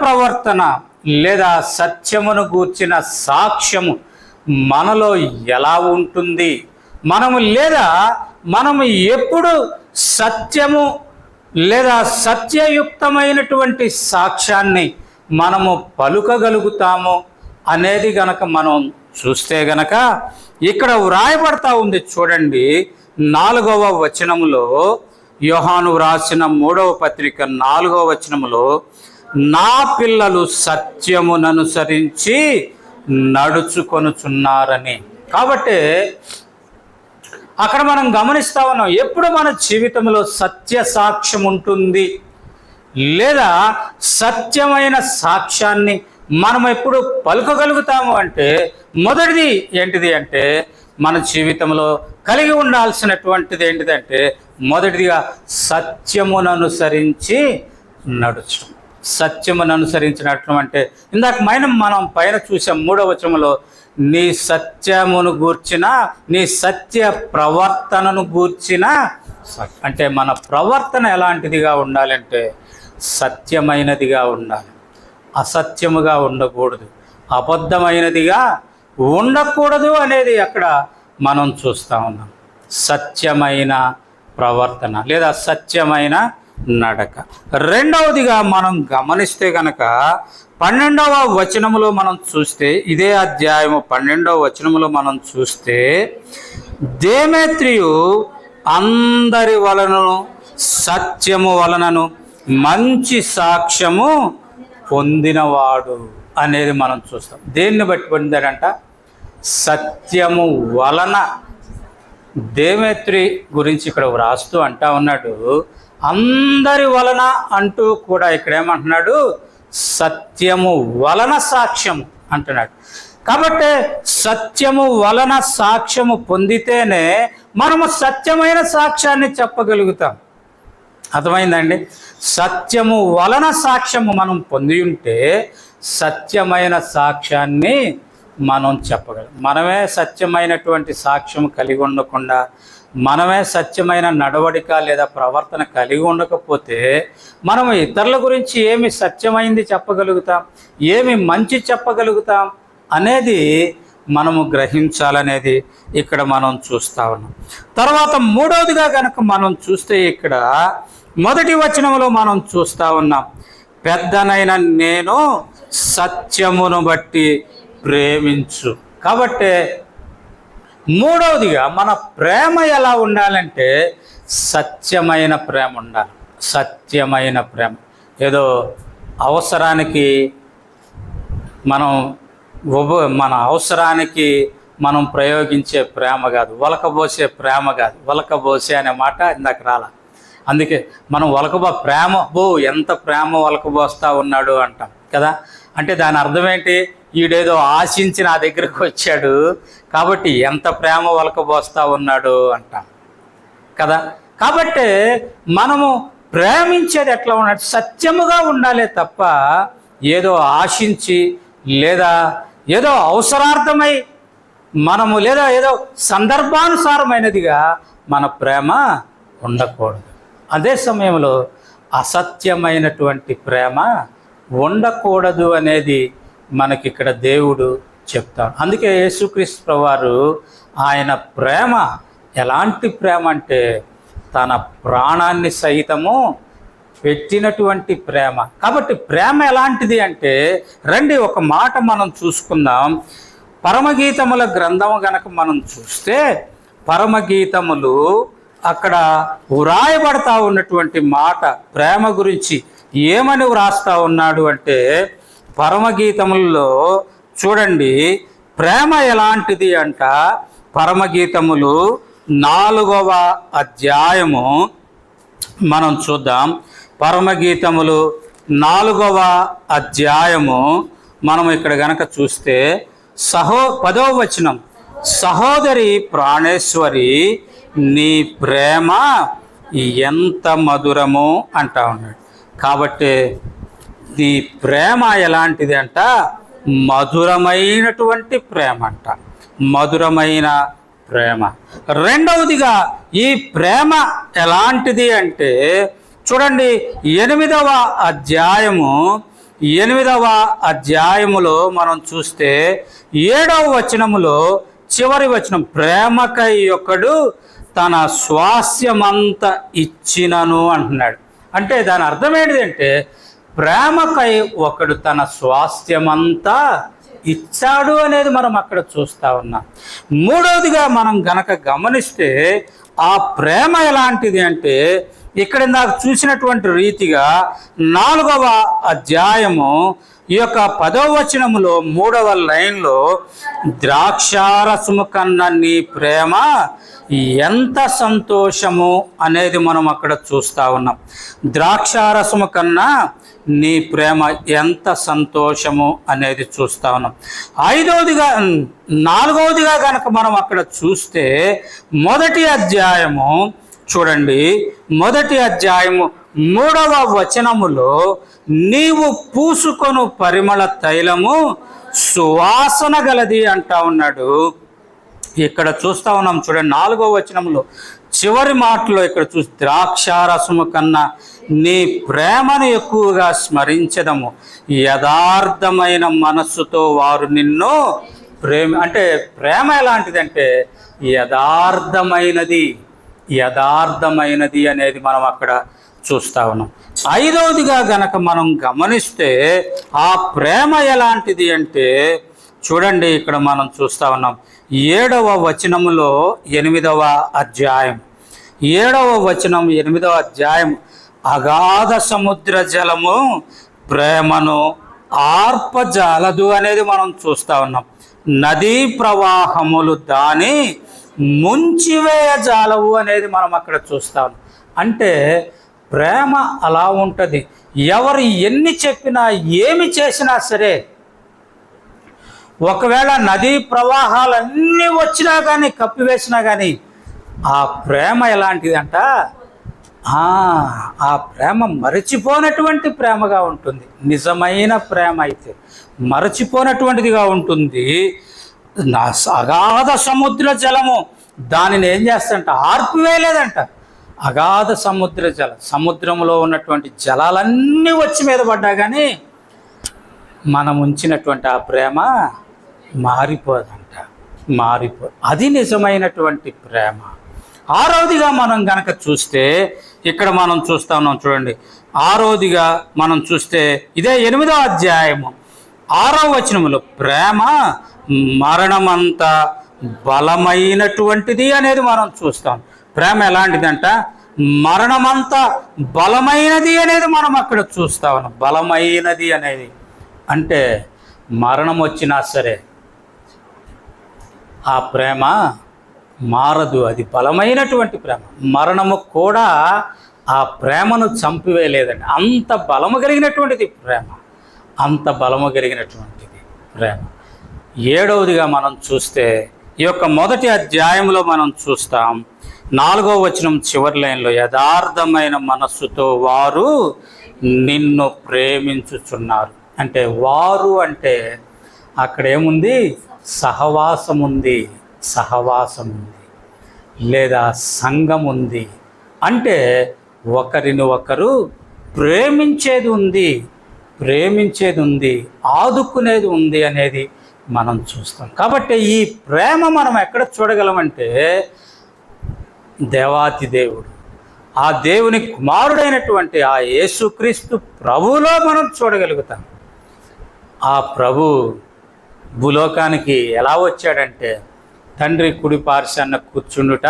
ప్రవర్తన లేదా సత్యమును గూర్చిన సాక్ష్యము మనలో ఎలా ఉంటుంది? మనము లేదా మనము ఎప్పుడు సత్యము లేదా సత్యయుక్తమైనటువంటి సాక్ష్యాన్ని మనము పలుకగలుగుతాము అనేది గనక మనం చూస్తే గనక ఇక్కడ వ్రాయబడతా ఉంది చూడండి. నాలుగవ వచనములో యోహాను వ్రాసిన మూడవ పత్రిక నాలుగవ వచనములో నా పిల్లలు సత్యముననుసరించి నడుచుకొనుచున్నారని. కాబట్టి అక్కడ మనం గమనిస్తా ఉన్నాం ఎప్పుడు మన జీవితంలో సత్య సాక్ష్యం ఉంటుంది? లేదా సత్యమైన సాక్ష్యాన్ని మనం ఎప్పుడు పలుకగలుగుతాము అంటే మొదటిది ఏంటిది అంటే మన జీవితంలో కలిగి ఉండాల్సినటువంటిది ఏంటిదంటే మొదటిదిగా సత్యమును అనుసరించి నడుచడం సత్యమును అనుసరించినట్లు అంటే ఇందాక మైన మనం పైన చూసాం మూడవ వచనంలో నీ సత్యమును గూర్చిన నీ సత్య ప్రవర్తనను గూర్చిన అంటే మన ప్రవర్తన ఎలాంటిదిగా ఉండాలంటే సత్యమైనదిగా ఉండాలి. అసత్యముగా ఉండకూడదు. అబద్ధమైనదిగా ఉండకూడదు అనేది అక్కడ మనం చూస్తూ ఉన్నాం. సత్యమైన ప్రవర్తన లేదా సత్యమైన నడక. రెండవదిగా మనం గమనిస్తే గనక పన్నెండవ వచనములో మనం చూస్తే ఇదే అధ్యాయము పన్నెండవ వచనములో మనం చూస్తే దేమేత్రియు అందరి వలనను సత్యము వలనను మంచి సాక్ష్యము పొందినవాడు అనేది మనం చూస్తాం. దేన్ని బట్టి పొందాడంట? సత్యము వలన. దేమేత్రి గురించి ఇక్కడ వ్రాస్తూ అంటా ఉన్నాడు అందరి వలన అంటూ కూడా ఇక్కడ ఏమంటున్నాడు? సత్యము వలన సాక్ష్యము అంటున్నాడు. కాబట్టి సత్యము వలన సాక్ష్యము పొందితేనే మనము సత్యమైన సాక్ష్యాన్ని చెప్పగలుగుతాం. అర్థమైందండి? సత్యము వలన సాక్ష్యము మనం పొంది ఉంటే సత్యమైన సాక్ష్యాన్ని మనం చెప్పగలం. మనమే సత్యమైనటువంటి సాక్ష్యం కలిగి ఉండకుండా మనమే సత్యమైన నడవడిక లేదా ప్రవర్తన కలిగి ఉండకపోతే మనం ఇతరుల గురించి ఏమి సత్యమైంది చెప్పగలుగుతాం? ఏమి మంచి చెప్పగలుగుతాం? అనేది మనము గ్రహించాలనేది ఇక్కడ మనం చూస్తా ఉన్నాం. తర్వాత మూడవదిగా కనుక మనం చూస్తే ఇక్కడ మొదటి వచనంలో మనం చూస్తా ఉన్నాం. పెద్దనైన నేను సత్యమును బట్టి ప్రేమించు. కాబట్టి మూడవదిగా మన ప్రేమ ఎలా ఉండాలంటే సత్యమైన ప్రేమ ఉండాలి. సత్యమైన ప్రేమ. ఏదో అవసరానికి మనం మన అవసరానికి మనం ప్రయోగించే ప్రేమ కాదు వలకబోసే ప్రేమ కాదు. వలకబోసే అనే మాట ఇందాక రాల. అందుకే మనం వలకబో ప్రేమ బో ఎంత ప్రేమ వలకబోస్తా ఉన్నాడు అంటాం కదా? అంటే దాని అర్థం ఏంటి? ఈడేదో ఆశించి నా దగ్గరకు వచ్చాడు. కాబట్టి ఎంత ప్రేమ వలకబోస్తా ఉన్నాడు అంట. కదా? కాబట్టి మనము ప్రేమించేది ఎట్లా ఉండాలి? సత్యముగా ఉండాలి తప్ప ఏదో ఆశించి లేదా ఏదో అవసరార్థమై మనము లేదా ఏదో సందర్భానుసారమైనదిగా మన ప్రేమ ఉండకూడదు. అదే సమయంలో అసత్యమైనటువంటి ప్రేమ ఉండకూడదు అనేది మనకి ఇక్కడ దేవుడు చెప్తాడు. అందుకే యేసుక్రీస్తు వారు ఆయన ప్రేమ ఎలాంటి ప్రేమ అంటే తన ప్రాణాన్ని సహితము పెట్టినటువంటి ప్రేమ. కాబట్టి ప్రేమ ఎలాంటిది అంటే రండి ఒక మాట మనం చూసుకుందాం. పరమగీతముల గ్రంథము గనక మనం చూస్తే పరమగీతములు అక్కడ వ్రాయబడతా ఉన్నటువంటి మాట ప్రేమ గురించి ఏమని వ్రాస్తా ఉన్నాడు అంటే పరమగీతములలో చూడండి ప్రేమ ఎలాంటిది అంట? పరమగీతములు నాలుగవ అధ్యాయము. మనం చూద్దాం. పరమగీతములు నాలుగవ అధ్యాయము. మనం ఇక్కడ గనక చూస్తే సహో పదవ వచనం. సహోదరి ప్రాణేశ్వరి నీ ప్రేమ ఎంత మధురము అంటా ఉన్నాడు. కాబట్టి నీ ప్రేమ ఎలాంటిది అంట మధురమైనటువంటి ప్రేమ అంట మధురమైన ప్రేమ. రెండవదిగా ఈ ప్రేమ ఎలాంటిది అంటే చూడండి ఎనిమిదవ అధ్యాయము ఎనిమిదవ అధ్యాయములో మనం చూస్తే ఏడవ వచనములో చివరి వచనం ప్రేమకై ఒకడు తన స్వాస్యమంతా ఇచ్చినను అంటున్నాడు. అంటే దాని అర్థం ఏంటిదంటే ప్రేమకై ఒకడు తన స్వాస్థ్యమంతా ఇచ్చాడు అనేది మనం అక్కడ చూస్తా ఉన్నాం. మూడవదిగా మనం గనక గమనిస్తే ఆ ప్రేమ ఎలాంటిది అంటే ఇక్కడ నాకు చూసినటువంటి రీతిగా నాలుగవ అధ్యాయము ఈ యొక్క పదవ వచనములో మూడవ లైన్లో ద్రాక్షారసము కన్నా నీ ప్రేమ ఎంత సంతోషము అనేది మనం అక్కడ చూస్తా ఉన్నాం. ద్రాక్షారసము కన్నా నీ ప్రేమ ఎంత సంతోషము అనేది చూస్తా ఉన్నాం. ఐదవదిగా నాలుగవదిగా కనుక మనం అక్కడ చూస్తే మొదటి అధ్యాయము చూడండి. మొదటి అధ్యాయము మూడవ వచనములో నీవు పూసుకొను పరిమళ తైలము సువాసన గలది అంటా ఉన్నాడు. ఇక్కడ చూస్తా ఉన్నాం చూడండి నాలుగో వచనంలో చివరి మాటలో ఇక్కడ చూసి ద్రాక్షారసము కన్నా నీ ప్రేమను ఎక్కువగా స్మరించదము. యథార్థమైన మనస్సుతో వారు నిన్ను ప్రేమ అంటే ప్రేమ ఎలాంటిదంటే యథార్థమైనది యథార్థమైనది అనేది మనం అక్కడ చూస్తా ఉన్నాం. ఐదవదిగా గనక మనం గమనిస్తే ఆ ప్రేమ ఎలాంటిది అంటే చూడండి ఇక్కడ మనం చూస్తా ఉన్నాం. ఏడవ వచనములో ఎనిమిదవ అధ్యాయం. ఏడవ వచనం ఎనిమిదవ అధ్యాయం. అగాధ సముద్ర జలము ప్రేమను ఆర్పజాలదు అనేది మనం చూస్తా ఉన్నాం. నదీ ప్రవాహములు దాని ముంచివేయజాలవు అనేది మనం అక్కడ చూస్తాం అంటే ప్రేమ అలా ఉంటుంది. ఎవరు ఎన్ని చెప్పినా ఏమి చేసినా సరే ఒకవేళ నదీ ప్రవాహాలన్నీ వచ్చినా కానీ కప్పివేసినా కానీ ఆ ప్రేమ ఎలాంటిదంట? ఆ, ప్రేమ మరచిపోనటువంటి ప్రేమగా ఉంటుంది. నిజమైన ప్రేమ అయితే మరచిపోనటువంటిదిగా ఉంటుంది. నా అగాధ సముద్ర జలము దానిని ఏం చేస్తంట ఆర్పివేయలేదంట. అగాధ సముద్ర జల సముద్రంలో ఉన్నటువంటి జలాలన్నీ వచ్చి మీద పడ్డా కానీ మనం ఉంచినటువంటి ఆ ప్రేమ మారిపోదంట మారిపో అది నిజమైనటువంటి ప్రేమ. ఆరోదిగా మనం గనక చూస్తే ఇక్కడ మనం చూస్తా ఉన్నాం చూడండి ఆరోదిగా మనం చూస్తే ఇదే ఎనిమిదో అధ్యాయము. ఆరో వచనములో ప్రేమ మరణమంత బలమైనటువంటిది అనేది మనం చూస్తాం. ప్రేమ ఎలాంటిదంట? మరణమంత బలమైనది అనేది మనం అక్కడ చూస్తా ఉన్నాం. బలమైనది అనేది. అంటే మరణం వచ్చినా సరే ఆ ప్రేమ మారదు. అది బలమైనటువంటి ప్రేమ. మరణము కూడా ఆ ప్రేమను చంపివేయలేదండి. అంత బలము కలిగినటువంటిది ప్రేమ. అంత బలము కలిగినటువంటిది ప్రేమ. ఏడవదిగా మనం చూస్తే ఈ యొక్క మొదటి అధ్యాయంలో మనం చూస్తాం నాలుగో వచనం చివరి లైన్లో యథార్థమైన మనస్సుతో వారు నిన్ను ప్రేమించుచున్నారు. అంటే వారు అంటే అక్కడ ఏముంది సహవాసం ఉంది సహవాసం ఉంది లేదా సంఘం ఉంది అంటే ఒకరిని ఒకరు ప్రేమించేది ఉంది ప్రేమించేది ఉంది ఆదుకునేది ఉంది అనేది మనం చూస్తాం. కాబట్టి ఈ ప్రేమ మనం ఎక్కడ చూడగలమంటే దేవాతి దేవుడు. ఆ దేవుని కుమారుడైనటువంటి ఆ యేసుక్రీస్తు ప్రభువులో మనం చూడగలుగుతాం. ఆ ప్రభు భూలోకానికి ఎలా వచ్చాడంటే తండ్రి కుడి పార్శ్వాన్న కూర్చుండుట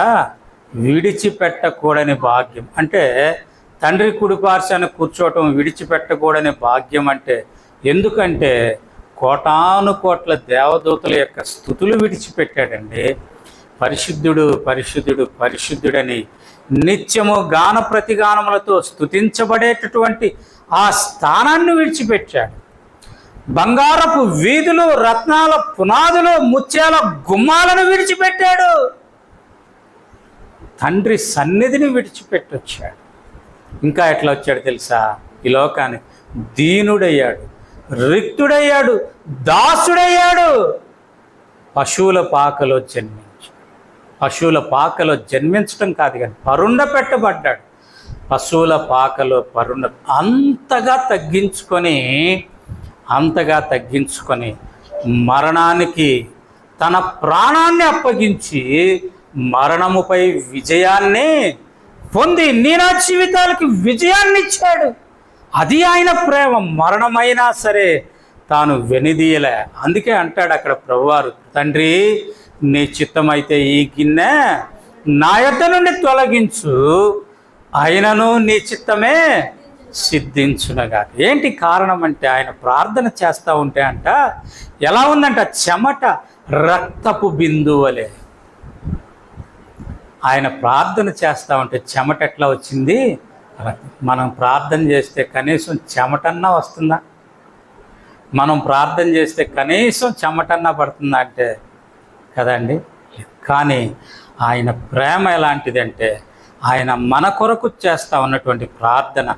విడిచిపెట్టకూడని భాగ్యం. అంటే తండ్రి కుడి పార్శ్వాన్న కూర్చోవటం విడిచిపెట్టకూడని భాగ్యం అంటే ఎందుకంటే కోటాను కోట్ల దేవదూతల యొక్క స్థుతులు విడిచిపెట్టాడండి. పరిశుద్ధుడు పరిశుద్ధుడు పరిశుద్ధుడని నిత్యము గాన ప్రతిగానములతో స్థుతించబడేటటువంటి ఆ స్థానాన్ని విడిచిపెట్టాడు. బంగారపు వీధులు రత్నాల పునాదులు ముత్యాల గుమ్మాలను విడిచిపెట్టాడు. తండ్రి సన్నిధిని విడిచిపెట్టొచ్చాడు. ఇంకా ఎట్లా వచ్చాడు తెలుసా? ఈ లోకానికి దీనుడయ్యాడు రిక్తుడయ్యాడు దాసుడయ్యాడు. పశువుల పాకలో జన్మి పశువుల పాకలో జన్మించడం కాదు కానీ పరుండ పెట్టబడ్డాడు. పశువుల పాకలో పరుండ అంతగా తగ్గించుకొని అంతగా తగ్గించుకొని మరణానికి తన ప్రాణాన్ని అప్పగించి మరణముపై విజయాన్ని పొంది నీనా జీవితాలకి విజయాన్ని ఇచ్చాడు. అది ఆయన ప్రేమ. మరణమైనా సరే తాను వెనిదీయలే. అందుకే అంటాడు అక్కడ ప్రభువారు తండ్రి నీ చిత్తమైతే ఈ గిన్నె నా యొద్ద నుండి తొలగించు. ఆయనను నీ చిత్తమే సిద్ధించునగా ఏంటి కారణం అంటే ఆయన ప్రార్థన చేస్తూ ఉంటే అంట ఎలా ఉందంట? చెమట రక్తపు బిందువలే ఆయన ప్రార్థన చేస్తూ ఉంటే చెమట ఎట్లా వచ్చింది? మనం ప్రార్థన చేస్తే కనీసం చెమటన్నా వస్తుందా? మనం ప్రార్థన చేస్తే కనీసం చెమటన్నా పడుతుందా అంటే కదండి కానీ ఆయన ప్రేమ ఎలాంటిదంటే ఆయన మన కొరకు చేస్తా ఉన్నటువంటి ప్రార్థన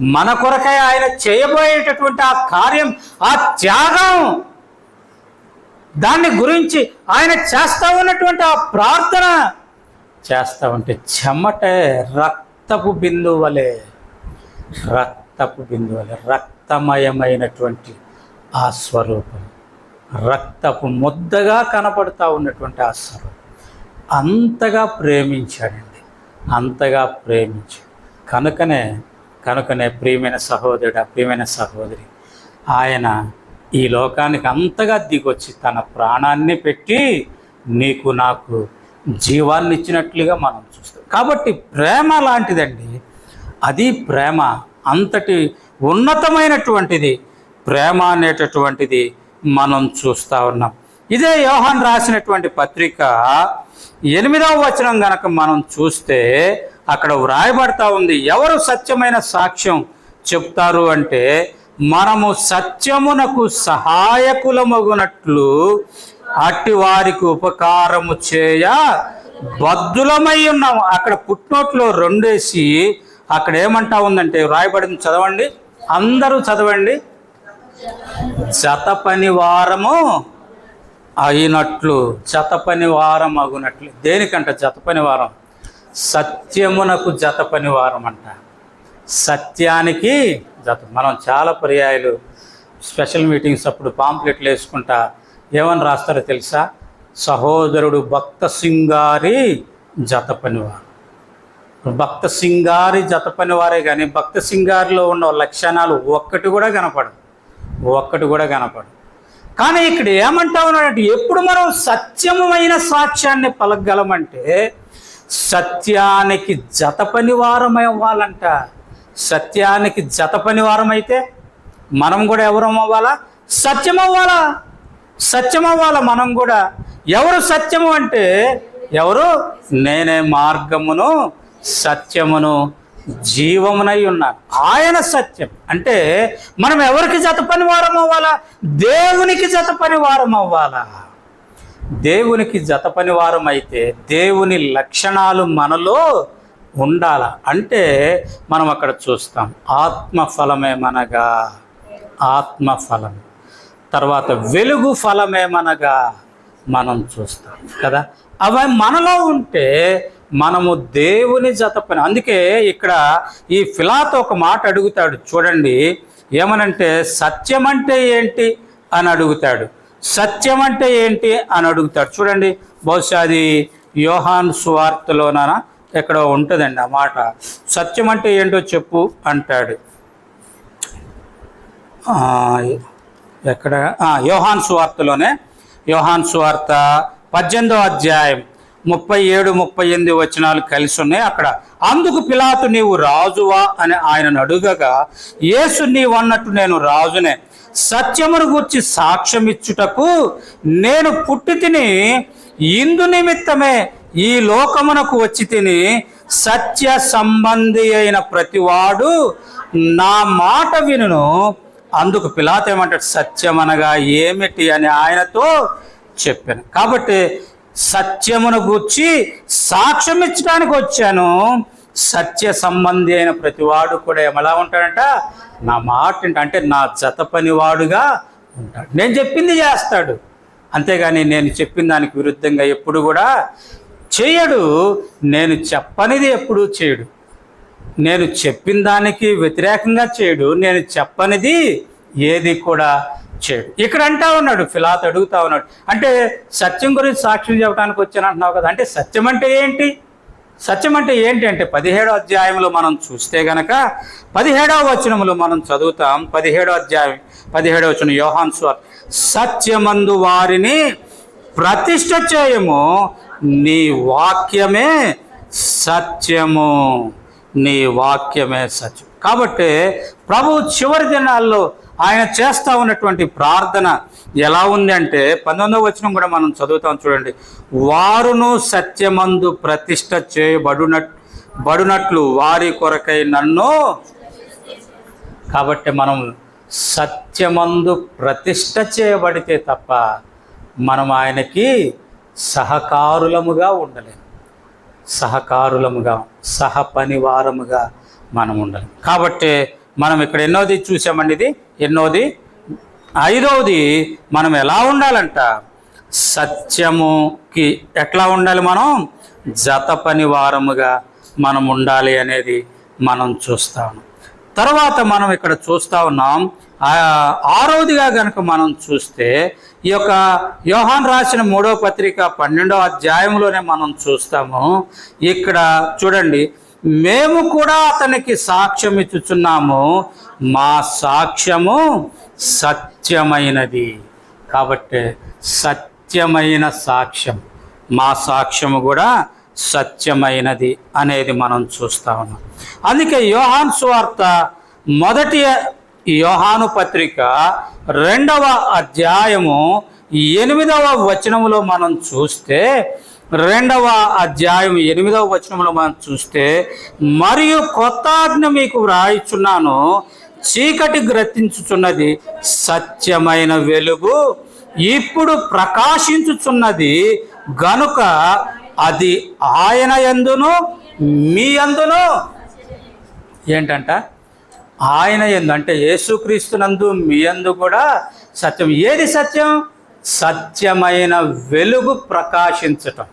మన కొరకై ఆయన చేయబోయేటటువంటి ఆ కార్యం ఆ త్యాగం దాన్ని గురించి ఆయన చేస్తా ఉన్నటువంటి ఆ ప్రార్థన చేస్తా ఉంటే చెమటే రక్తపు బిందువు వలె రక్తపు బిందువు వలె రక్తమయమైనటువంటి ఆ స్వరూపం. రక్తపు ముద్దగా కనపడతా ఉన్నటువంటి ఆ అంతగా ప్రేమించాడండి. అంతగా ప్రేమించాడు. కనుకనే కనుకనే ప్రియమైన సహోదరుడు ప్రియమైన సహోదరి ఆయన ఈ లోకానికి అంతగా దిగొచ్చి తన ప్రాణాన్ని పెట్టి నీకు నాకు జీవాన్ని ఇచ్చినట్లుగా మనం చూస్తాం. కాబట్టి ప్రేమ లాంటిదండి. అది ప్రేమ అంతటి ఉన్నతమైనటువంటిది. ప్రేమ అనేటటువంటిది మనం చూస్తూ ఉన్నాం. ఇదే యోహాన్ రాసినటువంటి పత్రిక ఎనిమిదవ వచనం గనక మనం చూస్తే అక్కడ వ్రాయబడతా ఉంది. ఎవరు సత్యమైన సాక్ష్యం చెప్తారు అంటే మనము సత్యమునకు సహాయకులమగునట్లు అట్టి వారికి ఉపకారము చేయ బద్దులమై ఉన్నాము. అక్కడ పుట్నోట్లో రెండేసి అక్కడ ఏమంటా ఉందంటే వ్రాయబడింది చదవండి. అందరూ చదవండి. జత పని వారము అయినట్లు జత పని వారం అగునట్లు దేనికంట జత పని వారం సత్యమునకు జత పని వారం అంట సత్యానికి జత మనం చాలా పర్యాయాలు స్పెషల్ మీటింగ్స్ అప్పుడు పాంప్లెట్లు వేసుకుంటా ఏమని రాస్తారో తెలుసా? సహోదరుడు భక్త సింగారి జత పనివారు భక్త సింగారి జత పనివారే కానీ భక్త సింగారిలో ఉన్న లక్షణాలు ఒక్కటి కూడా కనపడదు ఒక్కటి కూడా కనపడదు. కానీ ఇక్కడ ఏమంటా ఉన్నాడంటే ఎప్పుడు మనం సత్యమైన సాక్ష్యాన్ని పలకగలమంటే సత్యానికి జత పనివారం అవ్వాలంట సత్యానికి జత పనివారం అయితే మనం కూడా ఎవరం అవ్వాలా సత్యం అవ్వాలా సత్యం అవ్వాలా మనం కూడా? ఎవరు సత్యము అంటే ఎవరు? నేనే మార్గమును సత్యమును జీవమునై ఉన్నాను ఆయన సత్యం. అంటే మనం ఎవరికి జత పని వారం అవ్వాలా? దేవునికి జత పని వారం అవ్వాలా? దేవునికి జత పనివారం అయితే దేవుని లక్షణాలు మనలో ఉండాల? అంటే మనం అక్కడ చూస్తాం ఆత్మఫలమేమనగా ఆత్మఫలం తర్వాత వెలుగు ఫలమేమనగా? మనం చూస్తాం కదా? అవి మనలో ఉంటే మనము దేవుని జతపని అందుకే ఇక్కడ ఈ ఫిలాతో ఒక మాట అడుగుతాడు. చూడండి ఏమనంటే సత్యం అంటే ఏంటి అని అడుగుతాడు. సత్యం అంటే ఏంటి అని అడుగుతాడు. చూడండి బహుశా అది యోహాన్ సువార్తలోన ఎక్కడో ఉంటుందండి ఆ మాట. సత్యం అంటే ఏంటో చెప్పు అంటాడు. ఎక్కడ? యోహాన్ సువార్తలోనే. యోహాన్ సువార్త పద్దెనిమిదో అధ్యాయం. ముప్పై ఏడు ముప్పై ఎనిమిది వచనాలు కలిసి ఉన్నాయి. అక్కడ అందుకు పిలాతు నీవు రాజువా అని ఆయనను అడుగగా యేసు నీవు అన్నట్టు నేను రాజునే. సత్యమును గూర్చి సాక్ష్యం ఇచ్చుటకు నేను పుట్టి తిని ఇందు నిమిత్తమే ఈ లోకమునకు వచ్చి తిని సత్య సంబంధి అయిన ప్రతివాడు నా మాట వినును. అందుకు పిలాత్ ఏమంటాడు సత్యం అనగా ఏమిటి అని ఆయనతో చెప్పాను. కాబట్టి సత్యమును గూర్చి సాక్ష్యం ఇచ్చడానికి వచ్చాను. సత్య సంబంధి అయిన ప్రతివాడు కూడా ఎలా ఉంటాడంట? నా మాట అంటే నా జత పనివాడుగా ఉంటాడు. నేను చెప్పింది చేస్తాడు. అంతేగాని నేను చెప్పిన దానికి విరుద్ధంగా ఎప్పుడు కూడా చేయడు. నేను చెప్పనిది ఎప్పుడూ చేయడు. నేను చెప్పిన దానికి వ్యతిరేకంగా చేయడు. నేను చెప్పనిది ఏది కూడా ఇచ్చాడు. ఇక్కడ అంటా ఉన్నాడు ఫిలాత్ అడుగుతా ఉన్నాడు. అంటే సత్యం గురించి సాక్ష్యం చెప్పడానికి వచ్చాను అంటున్నావు కదా అంటే సత్యం అంటే ఏంటి? సత్యం అంటే ఏంటి అంటే పదిహేడో అధ్యాయంలో మనం చూస్తే గనక పదిహేడవ వచనములో మనం చదువుతాం పదిహేడో అధ్యాయం పదిహేడవ వచనం యోహాన్ స్వర్ సత్యమందు వారిని ప్రతిష్ట చేయము నీ వాక్యమే సత్యము నీ వాక్యమే సత్యం. కాబట్టి ప్రభు చివరి దినాల్లో ఆయన చేస్తా ఉన్నటువంటి ప్రార్థన ఎలా ఉంది అంటే పంతొమ్మిదవ వచనం కూడా మనం చదువుతాం చూడండి. వారును సత్యమందు ప్రతిష్ట చేయబడున బడునట్లు వారి కొరకై నన్ను కాబట్టి మనం సత్యమందు ప్రతిష్ట చేయబడితే తప్ప మనం ఆయనకి సహకారులముగా ఉండలేము సహకారులముగా సహపనివారముగా మనం ఉండాలి. కాబట్టి మనం ఇక్కడ ఎన్నోది చూసామండి ఇది? ఎన్నోది? ఐదవది మనం ఎలా ఉండాలంట? సత్యముకి ఎట్లా ఉండాలి మనం? జత పనివారముగా మనం ఉండాలి అనేది మనం చూస్తాము. తర్వాత మనం ఇక్కడ చూస్తా ఉన్నాం. ఆరవదిగా గనుక మనం చూస్తే ఈ యొక్క యోహాన్ రాసిన మూడో పత్రిక పన్నెండో అధ్యాయంలోనే మనం చూస్తాము. ఇక్కడ చూడండి మేము కూడా అతనికి సాక్ష్యం ఇచ్చుచున్నాము. మా సాక్ష్యము సత్యమైనది. కాబట్టి సత్యమైన సాక్ష్యం. మా సాక్ష్యము కూడా సత్యమైనది అనేది మనం చూస్తా ఉన్నాం. అందుకే యోహాన్ సువార్త మొదటి యోహాను పత్రిక రెండవ అధ్యాయము ఎనిమిదవ వచనములో మనం చూస్తే రెండవ అధ్యాయం ఎనిమిదవ వచనంలో మనం చూస్తే మరియు కొత్త ఆజ్ఞ మీకు వ్రాయిచున్నాను చీకటి గ్రతించుచున్నది సత్యమైన వెలుగు ఇప్పుడు ప్రకాశించుచున్నది గనుక అది ఆయన ఎందును మీ అందును ఏంటంట? ఆయన ఎందు అంటే యేసుక్రీస్తునందు మీ అందు కూడా సత్యం. ఏది సత్యం? సత్యమైన వెలుగు ప్రకాశించటం.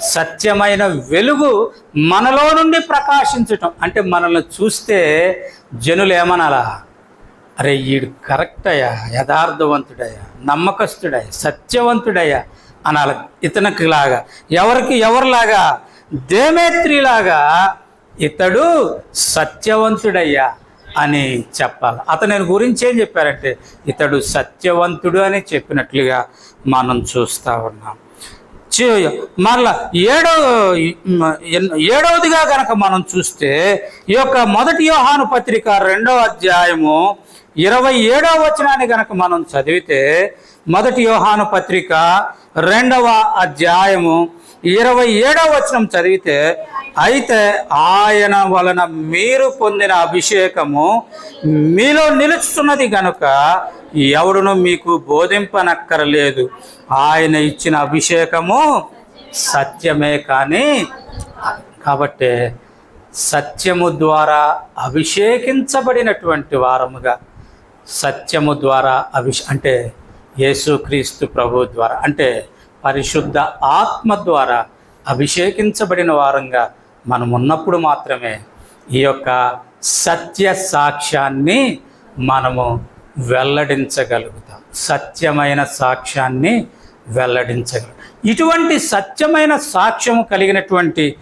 సత్యమైన వెలుగు మనలో నుండి ప్రకాశించటం. అంటే మనల్ని చూస్తే జనులు ఏమనాలా? అరే ఈడు కరెక్ట్ అయ్యా యథార్థవంతుడయ్యా నమ్మకస్తుడయ్యా సత్యవంతుడయ్యా అనాలి. ఇతనికి లాగా ఎవరికి ఎవరిలాగా దేమేత్రిలాగా ఇతడు సత్యవంతుడయ్యా. అని చెప్పాలి. అతని గురించి ఏం చెప్పారంటే ఇతడు సత్యవంతుడు అని చెప్పినట్లుగా మనం చూస్తూ ఉన్నాం. మరలా ఏడో ఏడవదిగా కనుక మనం చూస్తే ఈ యొక్క మొదటి యోహాను పత్రిక రెండవ అధ్యాయము ఇరవై ఏడవ వచనాన్ని కనుక మనం చదివితే మొదటి యోహాను పత్రిక రెండవ అధ్యాయము ఇరవై ఏడవ వచనం చదివితే అయితే ఆయన వలన మీరు పొందిన అభిషేకము మీలో నిలుచున్నది గనుక ఎవడును మీకు బోధింపనక్కరలేదు. ఆయన ఇచ్చిన అభిషేకము సత్యమే కానీ కాబట్టి సత్యము ద్వారా అభిషేకించబడినటువంటి వారముగా సత్యము ద్వారా అభిష్ అంటే యేసుక్రీస్తు ప్రభు ద్వారా. అంటే పరిశుద్ధ ఆత్మ ద్వారా అభిషేకించబడిన వారంగా మనం ఉన్నప్పుడు మాత్రమే ఈ యొక్క సత్య సాక్ష్యాన్ని మనము వెల్లడించగలుగుతాం. సత్యమైన సాక్ష్యాన్ని వెల్లడించగలం ఇటువంటి సత్యమైన సాక్ష్యము కలిగినటువంటి